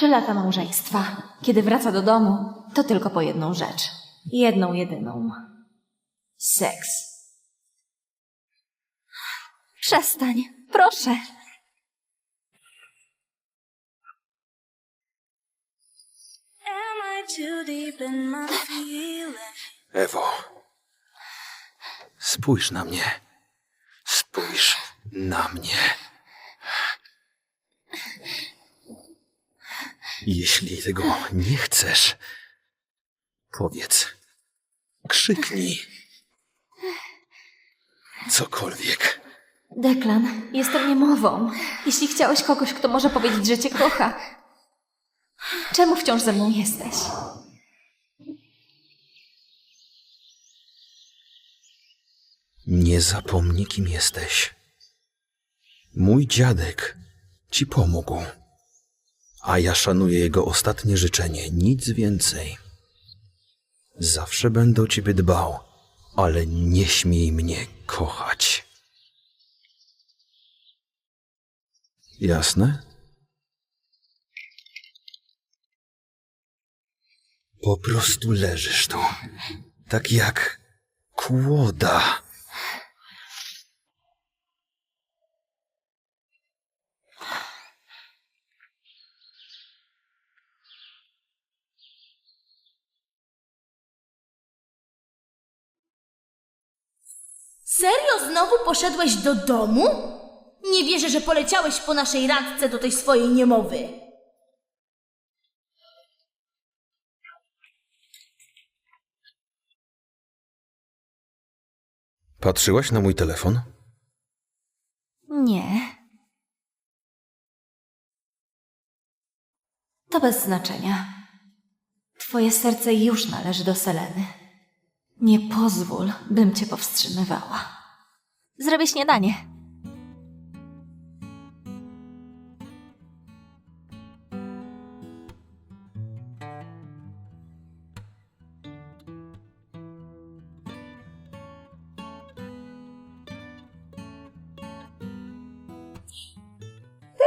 Trzy lata małżeństwa. Kiedy wraca do domu, to tylko po jedną rzecz. Jedną, jedyną. Seks. Przestań, proszę. Ewo, spójrz na mnie. Spójrz na mnie. Jeśli tego nie chcesz, powiedz. Krzyknij. Cokolwiek. Deklan, jestem niemową. Jeśli chciałeś kogoś, kto może powiedzieć, że cię kocha, czemu wciąż ze mną jesteś? Nie zapomnij, kim jesteś. Mój dziadek ci pomógł, a ja szanuję jego ostatnie życzenie, nic więcej. Zawsze będę o ciebie dbał, ale nie śmiej mnie kochać. Jasne? Po prostu leżysz tu, tak jak kłoda. Serio znowu poszedłeś do domu? Nie wierzę, że poleciałeś po naszej randce do tej swojej niemowy. Patrzyłaś na mój telefon? Nie. To bez znaczenia. Twoje serce już należy do Seleny. Nie pozwól, bym cię powstrzymywała. Zrobię śniadanie.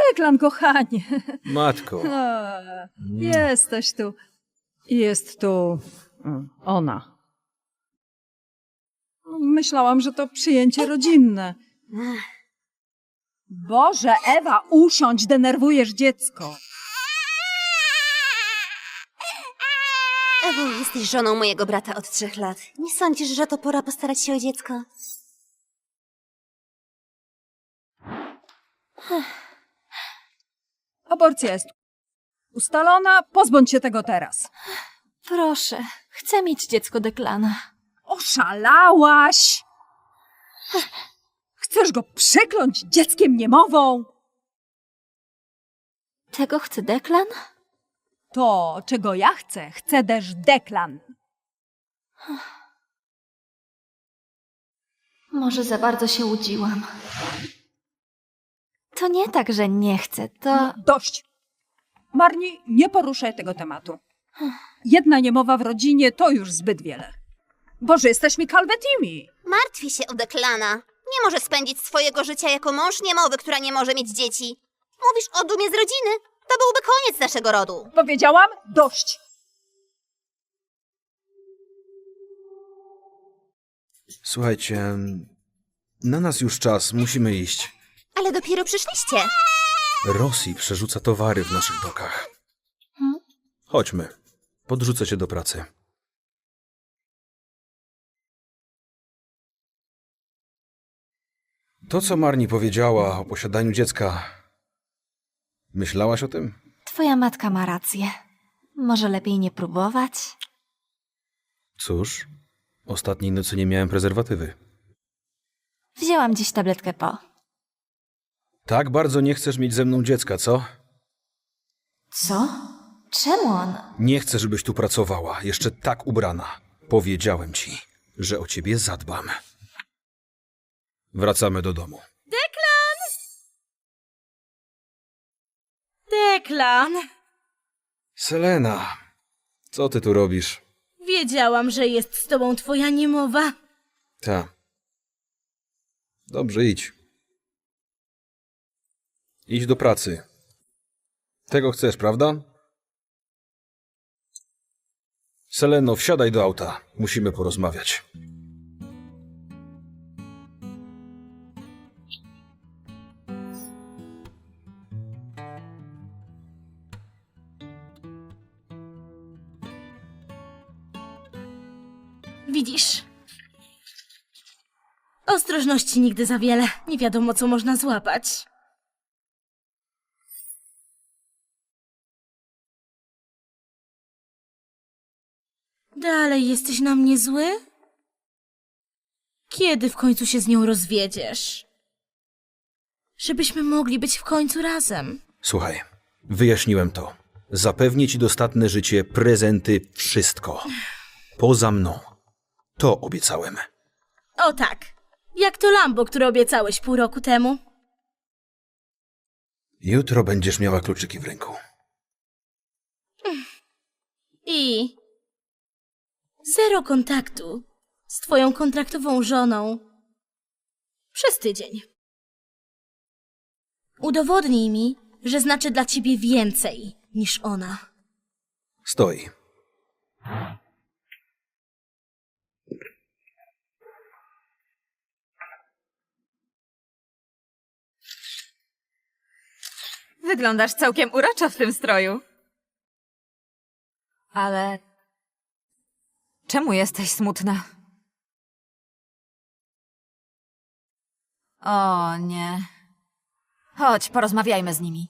Deklan, kochanie. Matko, A, jesteś tu. Jest tu mm, ona. Myślałam, że to przyjęcie rodzinne. Boże, Ewa, usiądź, denerwujesz dziecko. Ewo, jesteś żoną mojego brata od trzech lat. Nie sądzisz, że to pora postarać się o dziecko? Aborcja jest ustalona, pozbądź się tego teraz. Proszę, chcę mieć dziecko Deklana. Oszalałaś! Chcesz go przekląć dzieckiem niemową? Tego chce Deklan? To, czego ja chcę, chce też Deklan. Może za bardzo się łudziłam. To nie tak, że nie chcę, to... Dość. Marni, nie poruszaj tego tematu. Jedna niemowa w rodzinie to już zbyt wiele. Boże, jesteśmy kalwetimi. Martwi się o Deklana. Nie może spędzić swojego życia jako mąż niemowy, która nie może mieć dzieci. Mówisz o dumie z rodziny? To byłby koniec naszego rodu. Powiedziałam dość. słuchajcie, na nas już czas, musimy iść. Ale dopiero przyszliście. Rosji przerzuca towary w naszych dokach. Chodźmy, podrzucę cię do pracy. To, co Marni powiedziała o posiadaniu dziecka, myślałaś o tym? Twoja matka ma rację. Może lepiej nie próbować? Cóż, ostatniej nocy nie miałem prezerwatywy. Wzięłam dziś tabletkę po. Tak bardzo nie chcesz mieć ze mną dziecka, co? Co? Czemu on? Nie chcę, żebyś tu pracowała, jeszcze tak ubrana. Powiedziałem ci, że o ciebie zadbam. Wracamy do domu. Deklan! Deklan! Selena, co ty tu robisz? Wiedziałam, że jest z tobą twoja niemowa. Ta. Dobrze, idź. Idź do pracy. Tego chcesz, prawda? Seleno, wsiadaj do auta. Musimy porozmawiać. Ostrożności nigdy za wiele. Nie wiadomo, co można złapać. Dalej jesteś na mnie zły? Kiedy w końcu się z nią rozwiedziesz? Żebyśmy mogli być w końcu razem. Słuchaj, wyjaśniłem to. Zapewnię ci dostatne życie, prezenty, wszystko. Poza mną. To obiecałem. O tak, jak to Lambo, które obiecałeś pół roku temu. Jutro będziesz miała kluczyki w ręku. I zero kontaktu z twoją kontraktową żoną przez tydzień. Udowodnij mi, że znaczy dla ciebie więcej niż ona. Stoi. Wyglądasz całkiem uroczo w tym stroju. Ale. Czemu jesteś smutna? O nie. Chodź, porozmawiajmy z nimi.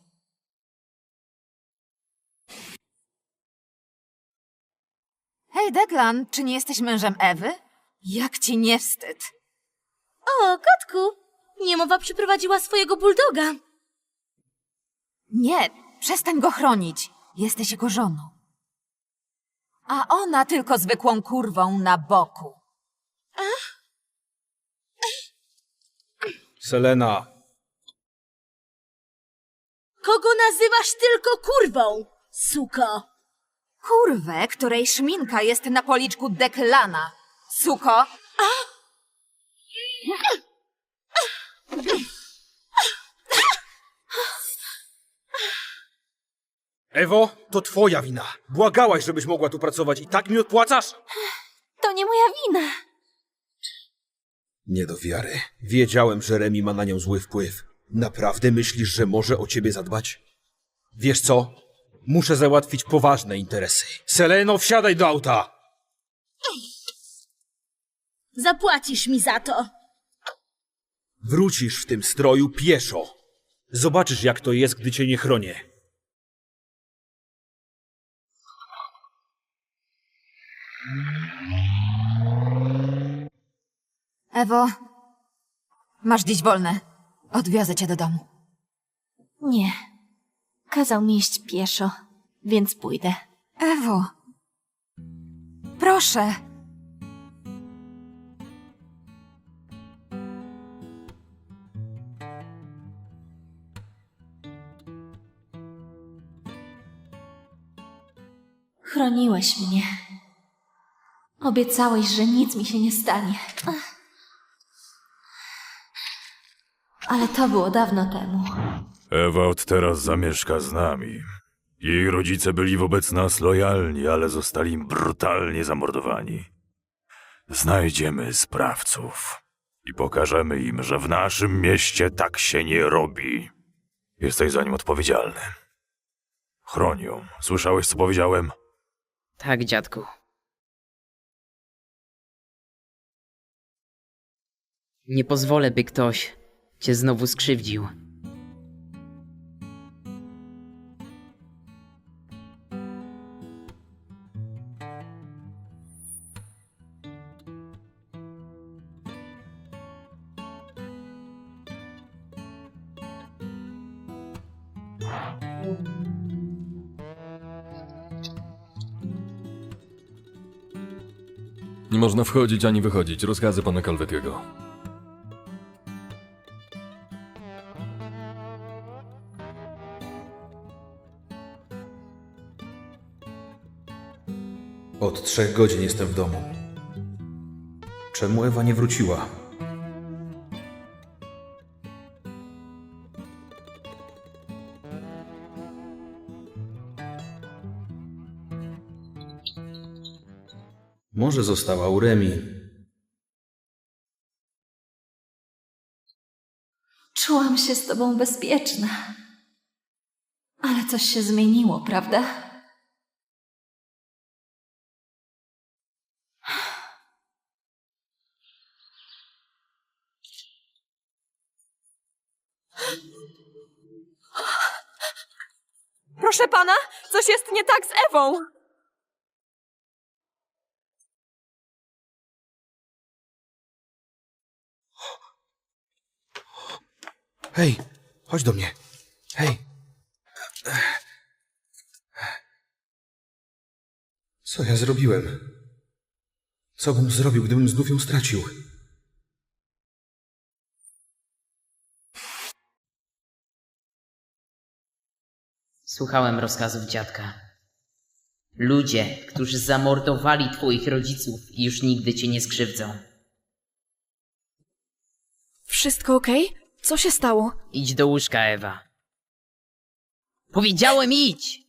Hej, Declan, czy nie jesteś mężem Ewy? Jak ci nie wstyd? O, kotku! Niemowa przyprowadziła swojego buldoga. Nie, przestań go chronić. Jesteś jego żoną. A ona tylko zwykłą kurwą na boku. Selena, Kogo nazywasz tylko kurwą, suko? Kurwę, której szminka jest na policzku Deklana. Suko, Ewo, to twoja wina. Błagałaś, żebyś mogła tu pracować i tak mi odpłacasz? To nie moja wina. Nie do wiary. Wiedziałem, że Remi ma na nią zły wpływ. Naprawdę myślisz, że może o ciebie zadbać? Wiesz co? Muszę załatwić poważne interesy. Seleno, wsiadaj do auta! Zapłacisz mi za to. Wrócisz w tym stroju pieszo. Zobaczysz, jak to jest, gdy cię nie chronię. Ewo, masz dziś wolne. Odwiozę cię do domu. Nie. Kazał mi iść pieszo, więc pójdę. Ewo, proszę. Chroniłeś mnie. Obiecałeś, że nic mi się nie stanie. Ach. Ale to było dawno temu. Ewa od teraz zamieszka z nami. Jej rodzice byli wobec nas lojalni, ale zostali brutalnie zamordowani. Znajdziemy sprawców i pokażemy im, że w naszym mieście tak się nie robi. Jesteś za nim odpowiedzialny. Chroń ją. Słyszałeś, co powiedziałem? Tak, dziadku. Nie pozwolę, by ktoś cię znowu skrzywdził. Nie można wchodzić ani wychodzić. Rozkazy pana Calvetiego. Trzech godzin jestem w domu. Czemu Ewa nie wróciła? Może została u Remi. Czułam się z tobą bezpieczna. Ale coś się zmieniło, prawda? Proszę pana, coś jest nie tak z Ewą. Hej, chodź do mnie. Hej. Co ja zrobiłem? Co bym zrobił, gdybym znów ją stracił? Słuchałem rozkazów dziadka. Ludzie, którzy zamordowali twoich rodziców, już nigdy cię nie skrzywdzą. Wszystko okej? Co się stało? Idź do łóżka, Ewa. Powiedziałem idź!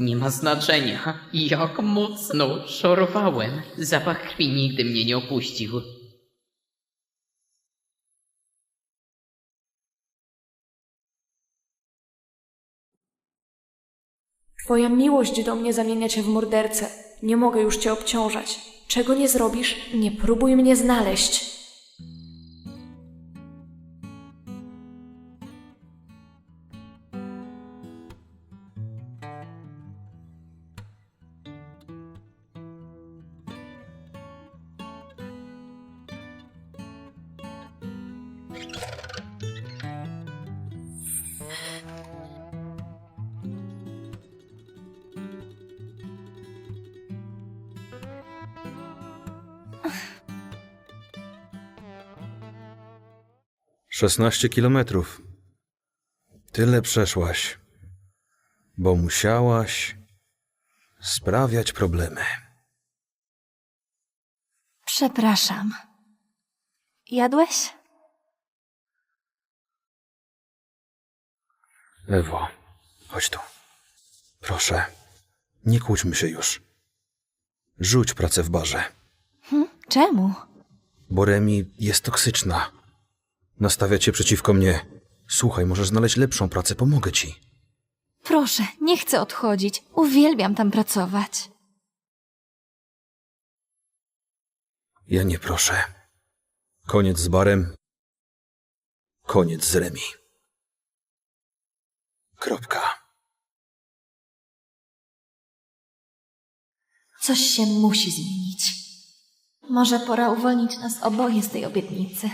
Nie ma znaczenia, jak mocno szorowałem. Zapach krwi nigdy mnie nie opuścił. Twoja miłość do mnie zamienia cię w mordercę. Nie mogę już cię obciążać. Czego nie zrobisz, nie próbuj mnie znaleźć. Szesnaście kilometrów. Tyle przeszłaś, bo musiałaś sprawiać problemy. Przepraszam. Jadłeś? Ewo, chodź tu. Proszę, nie kłóćmy się już. Rzuć pracę w barze, Czemu? bo Remi jest toksyczna. Nastawia cię przeciwko mnie. Słuchaj, możesz znaleźć lepszą pracę, pomogę ci. Proszę, nie chcę odchodzić. Uwielbiam tam pracować. Ja nie proszę. Koniec z barem. Koniec z Remi. Kropka. Coś się musi zmienić. Może pora uwolnić nas oboje z tej obietnicy.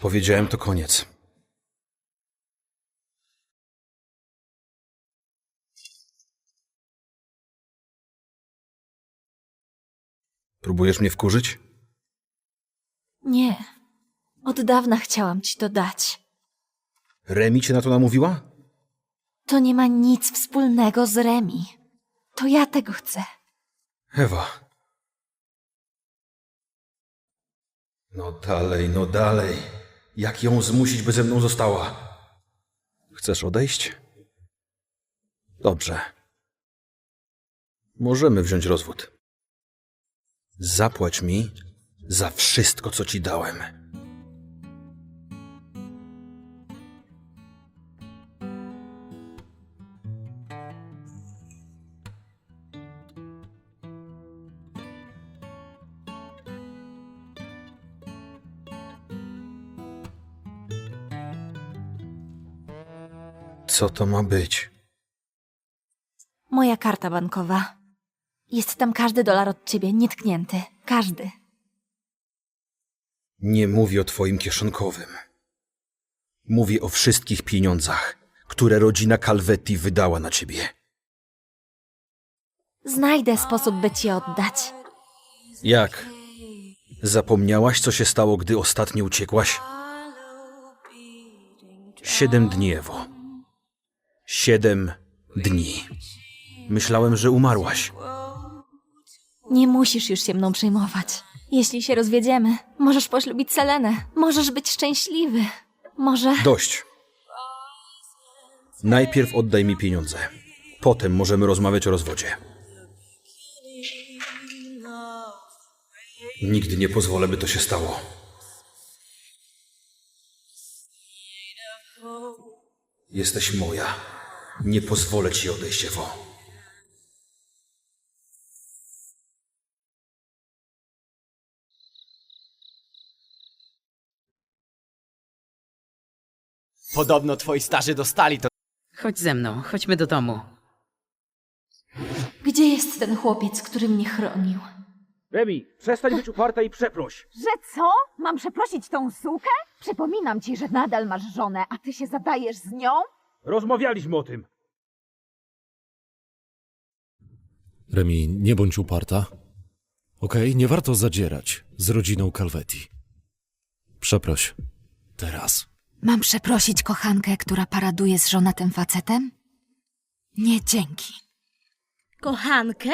Powiedziałem to koniec. Próbujesz mnie wkurzyć? Nie. Od dawna chciałam ci to dać. Remi cię na to namówiła? To nie ma nic wspólnego z Remi. To ja tego chcę. Ewa. No dalej, no dalej. Jak ją zmusić, by ze mną została? Chcesz odejść? Dobrze. Możemy wziąć rozwód. Zapłać mi za wszystko, co ci dałem. Co to ma być? Moja karta bankowa. Jest tam każdy dolar od ciebie, nietknięty. Każdy. Nie mówię o twoim kieszonkowym. Mówię o wszystkich pieniądzach, które rodzina Calvetti wydała na ciebie. Znajdę sposób, by ci je oddać. Jak? Zapomniałaś, co się stało, gdy ostatnio uciekłaś? Siedem dni, Ewo. Siedem dni. Myślałem, że umarłaś. Nie musisz już się mną przejmować. Jeśli się rozwiedziemy, możesz poślubić Selenę. Możesz być szczęśliwy. Może... Dość. Najpierw oddaj mi pieniądze. Potem możemy rozmawiać o rozwodzie. Nigdy nie pozwolę, by to się stało. Jesteś moja. Nie pozwolę ci odejść, Ewo. Podobno twoi starzy dostali to. Chodź ze mną, chodźmy do domu. Gdzie jest ten chłopiec, który mnie chronił? Remi, przestań być uparta i przeproś. Że co? Mam przeprosić tą sukę? Przypominam ci, że nadal masz żonę, a ty się zadajesz z nią? Rozmawialiśmy o tym. Remi, nie bądź uparta. Okej, nie warto zadzierać z rodziną Calvetti. Przeproś. Teraz. Mam przeprosić kochankę, która paraduje z żonatym facetem? Nie, dzięki. Kochankę?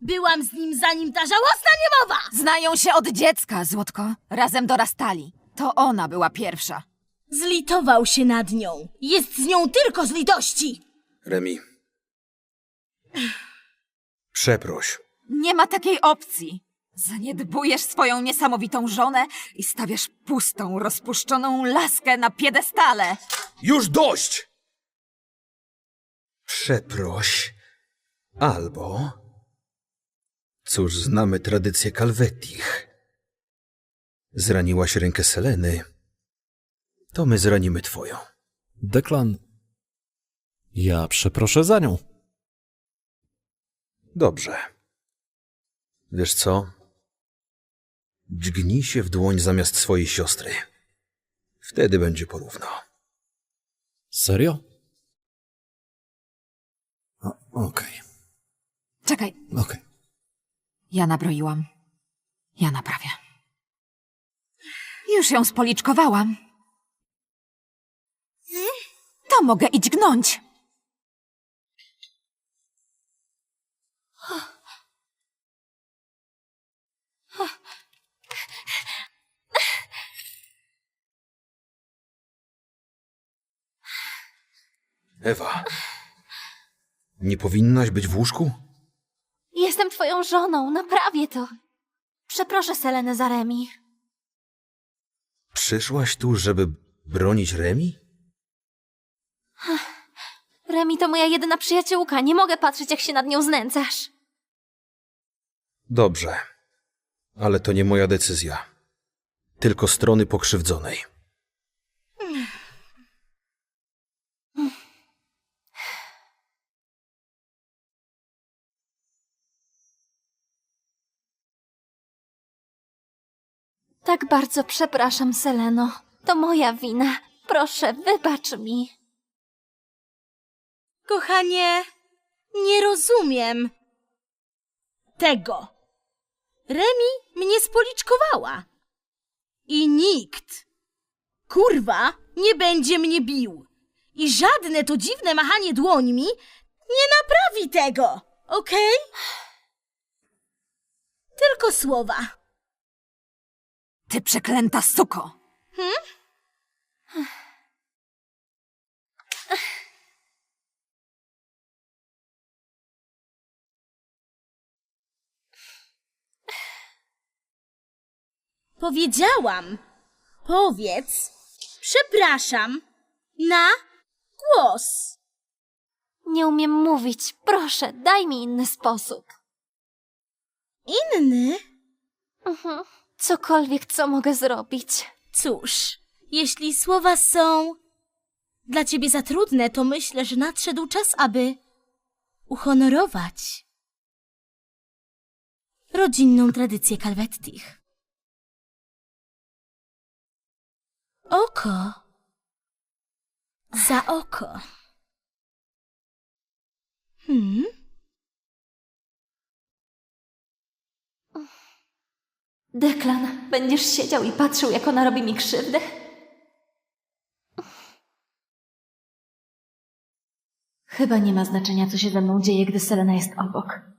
Byłam z nim zanim ta żałosna niemowa! Znają się od dziecka, Złotko. Razem dorastali. To ona była pierwsza. Zlitował się nad nią. Jest z nią tylko z litości. Remi. Przeproś. Nie ma takiej opcji. Zaniedbujesz swoją niesamowitą żonę i stawiasz pustą, rozpuszczoną laskę na piedestale. Już dość! Przeproś. Albo. Cóż, znamy tradycję Calvettich. Zraniłaś rękę Seleny. To my zranimy twoją. Deklan. Ja przeproszę za nią. Dobrze. Wiesz co? Dźgnij się w dłoń zamiast swojej siostry. Wtedy będzie porówno. Serio? O, Okej, Czekaj, okej. ja nabroiłam. Ja naprawię. Już ją spoliczkowałam. To mogę i dźgnąć. Ewa. Nie powinnaś być w łóżku? Jestem twoją żoną, naprawię to. Przeproszę Selenę za Remi. Przyszłaś tu, żeby bronić Remi? Remi to moja jedyna przyjaciółka, nie mogę patrzeć jak się nad nią znęcasz. Dobrze. Ale to nie moja decyzja. Tylko strony pokrzywdzonej. Tak bardzo przepraszam, Seleno. To moja wina. Proszę, wybacz mi. Kochanie, nie rozumiem tego. Remi mnie spoliczkowała. I nikt, kurwa, nie będzie mnie bił. I żadne to dziwne machanie dłońmi nie naprawi tego, okej? Tylko słowa. Ty przeklęta suko! Powiedziałam. Powiedz, przepraszam, na głos. Nie umiem mówić. Proszę, daj mi inny sposób. Inny? Mhm. Cokolwiek, co mogę zrobić. Cóż, jeśli słowa są dla ciebie za trudne, to myślę, że nadszedł czas, aby uhonorować rodzinną tradycję Calvettich. Oko za oko. Hmm? Deklan, będziesz siedział i patrzył, jak ona robi mi krzywdę? Chyba nie ma znaczenia, co się ze mną dzieje, gdy Selena jest obok.